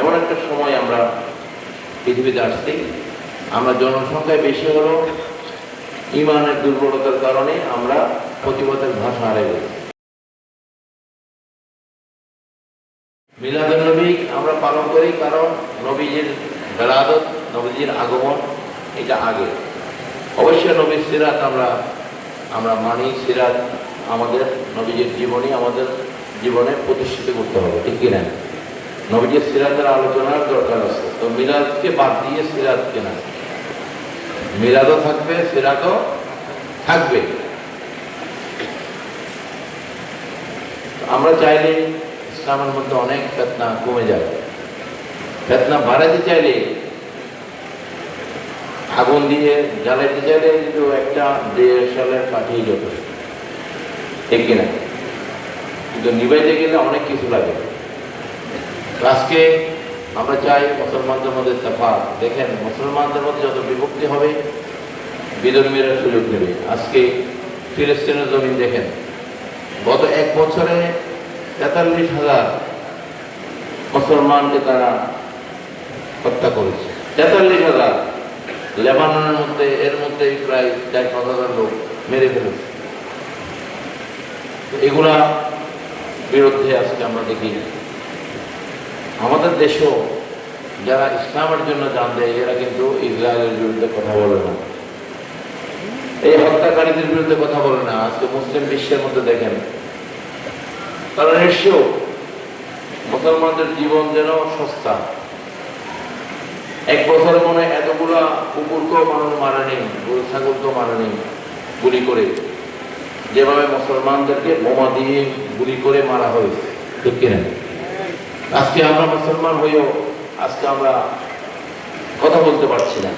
এমন একটা সময় আমরা পৃথিবীতে আসছি। আমরা জনসংখ্যায় বেশি হলো, ইমানের দুর্বলতার কারণে আমরা প্রতিবাদের ভাষা হারিয়ে গেছি। মিলাদুল নবী আমরা পালন করি কারণ নবীজির বেলাদত, নবীজির আগমন, এটা আগে। অবশ্যই নবীর সিরাত আমরা আমরা মানি, সিরাত আমাদের নবীজির জীবনী আমাদের জীবনে প্রতিষ্ঠিত করতে হবে, ঠিক কিনা? নবীজির সিরাতের আলোচনার দরকার আছে। তো মিলাদকে বাদ দিয়ে সিরাত কেনা। মিলাদও থাকবে, সিরাতও থাকবে। আমরা চাইলে ইসলামের মধ্যে অনেক ফেতনা কমে যাবে ফেতনা বাড়াতে চাইলে, আগুন দিয়ে জ্বালাইতে চাইলে কিন্তু একটা দেড় সালের কাঠিয়ে যথেষ্ট। ঠিক কিনা? কিন্তু নিবাইতে গেলে অনেক কিছু লাগে। আজকে আমরা চাই মুসলমানদের মধ্যে তফাৎ দেখেন, মুসলমানদের মধ্যে যত বিভক্তি হবে, বিধর্মীরা সুযোগ নেবে। আজকে ফিলিস্তিনের জমিন দেখেন, গত এক বছরে তেতাল্লিশ হাজার মুসলমানকে তারা হত্যা করেছে। তেতাল্লিশ হাজার। লেবাননের মধ্যে, এর মধ্যে প্রায় চার পাঁচ হাজার লোক মেরে ফেলেছে। এগুলা বিরুদ্ধে আজকে আমরা দেখি আমাদের দেশও যারা ইসলামের জন্য জান দেয়, এরা কিন্তু ইসরায়েলের বিরুদ্ধে কথা বলে না। এই হত্যাকারীদের বিরুদ্ধে কথা বলে না। আজকে মুসলিম বিশ্বের মধ্যে দেখেন। তারা নিশ্চয় মুসলমানদের জীবন যেন সস্তা। এক বছরে মনে এতগুলা কুকুরকেও মানুষ মারা নেই গরু, ছাগলকেও মারা নেই গুলি করে। যেভাবে মুসলমানদেরকে বোমা দিয়ে গুলি করে মারা হয়েছে। ঠিক কিনা? আজকে আমরা মুসলমান হয়েও আজকে আমরা কথা বলতে পারছি না।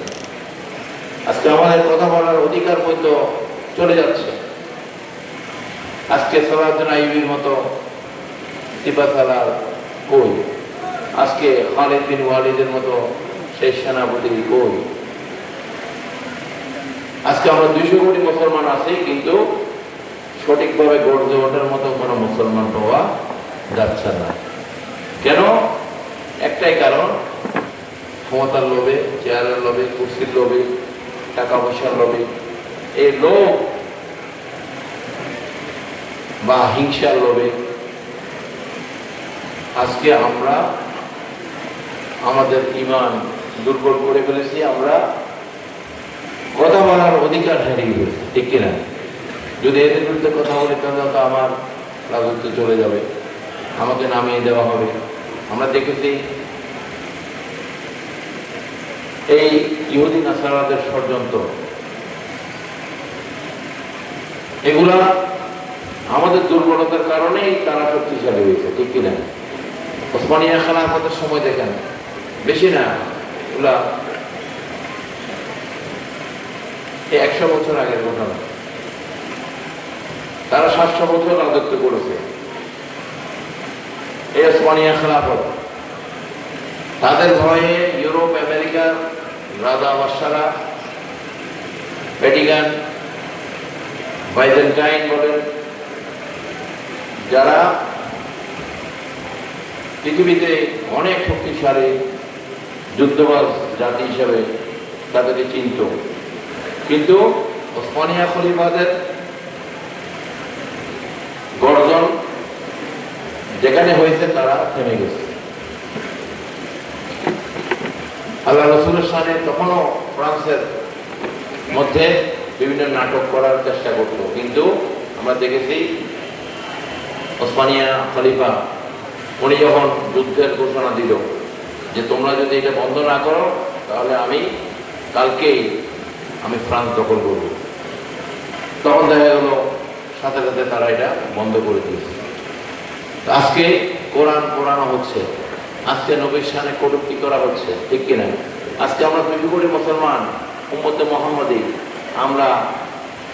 আজকে আমাদের কথা বলার অধিকার হয়তো চলে যাচ্ছে। আজকে সালাউদ্দিন আইবির মতো তিপা সালার কই? আজকে খালিদ বিন ওয়ালিদের মতো সেই সেনাপতির কই? আজকে আমরা দুইশো কোটি মুসলমান আছি, কিন্তু সঠিকভাবে গড়ে ওঠার মতো কোনো মুসলমান পাওয়া যাচ্ছে না। কেন? একটাই কারণ, ক্ষমতার লোভে চেয়ারের লোভে, কুর্সির লোভে টাকা পয়সার লোভে। এই লোভ বা হিংসার লোভে। আজকে আমরা আমাদের ইমান দুর্বল করে ফেলেছি, আমরা কথা বলার অধিকার হারিয়ে ফেলেছি ঠিক কিনা? যদি এদের বিরুদ্ধে কথা বলি, তাহলে তো আমার রাজত্ব চলে যাবে। আমাকে নামিয়ে দেওয়া হবে। আমরা দেখেছি এই ইহুদি নাসারাদের ষড়যন্ত্র। এগুলা আমাদের দুর্বলতার কারণেই তারা শক্তিশালী হয়েছে, ঠিক কিনা? ওসমানিয়া খেলাফতের সময় দেখেন, বেশি না, এগুলা এই একশো বছর আগের ঘটনা। তারা সাতশো বছর রাজত্ব করেছে। এই ওসমানিয়া খেলাফত তাদের ভয়ে ইউরোপ আমেরিকার রাজা বাদশারা, ভ্যাটিকান, বাইজেন্টাইন বলেন, যারা পৃথিবীতে অনেক শক্তিশালী যুদ্ধবাজ জাতি হিসেবে তাদেরকে চিনত। কিন্তু ওসমানিয়া খলিফাদের যেখানে হয়েছে তারা থেমে গেছে। আল্লাহ রসুলের সামনে তখনও ফ্রান্সের মধ্যে বিভিন্ন নাটক করার চেষ্টা করত। কিন্তু আমরা দেখেছি ওসমানিয়া খলিফা, উনি যখন যুদ্ধের ঘোষণা দিল যে তোমরা যদি এটা বন্ধ না করো, তাহলে আমি কালকেই আমি ফ্রান্স দখল করব। তখন দেখা গেল সাথে সাথে তারা এটা বন্ধ করে দিয়েছে। আজকে কোরআন কোরআনও হচ্ছে। আজকে নবীর সামনে কটুক্তি করা হচ্ছে। ঠিক কিনা? আজকে আমরা দুই কোটি মুসলমান, উম্মতে মোহাম্মদী, আমরা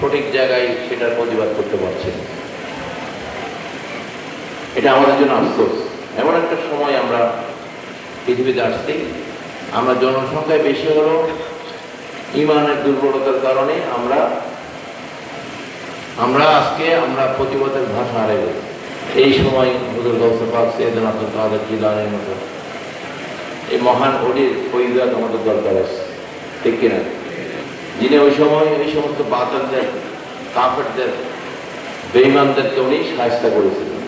সঠিক জায়গায় সেটার প্রতিবাদ করতে পারছি এটা আমাদের জন্য আফসোস। এমন একটা সময় আমরা পৃথিবীতে আসছি। আমরা জনসংখ্যায় বেশি হলো, ইমানের দুর্বলতার কারণে আমরা আমরা আজকে আমরা প্রতিবাদের ভাষা হারিয়ে গেছি। এই সময় হুজুর গৌসে পাক সৈয়দ আব্দুল কাদের জিলানের মতো? মহান অলির ফৈজাত আমাদের দরকার আছে, ঠিক কিনা? যিনি ওই সময় এই সমস্ত বাতালদের কাপড়দের বেইমানদেরকে উনি সাহায্য করেছিলেন।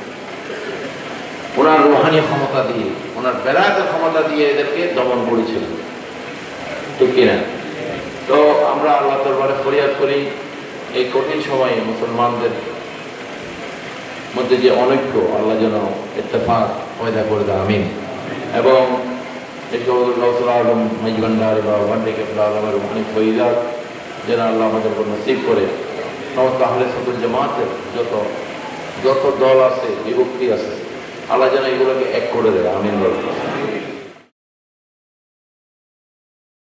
ওনার রোহানি ক্ষমতা দিয়ে, ওনার বেড়াতে ক্ষমতা দিয়ে এদেরকে দমন করেছিলেন, ঠিক কিনা? তো আমরা আল্লাহ দরবারে ফরিয়াদ করি, এই কঠিন সময়ে মুসলমানদের মধ্যে যে অনৈক্য, আল্লাহ যেন ইত্তেফাক পয়দা করে দেয়, আমিন। এবং আলম মেজগন্ডার বা ওয়ান্ডিকে আলমের অনেক ফৈজাদ যেন আল্লাহ আমাদের উপর নসিব করে। সমস্ত আহলে সদুল জামাতের যত যত দল আছে, বিভক্তি আছে, আল্লাহ যেন এগুলোকে এক করে দেয়, আমিন বলে।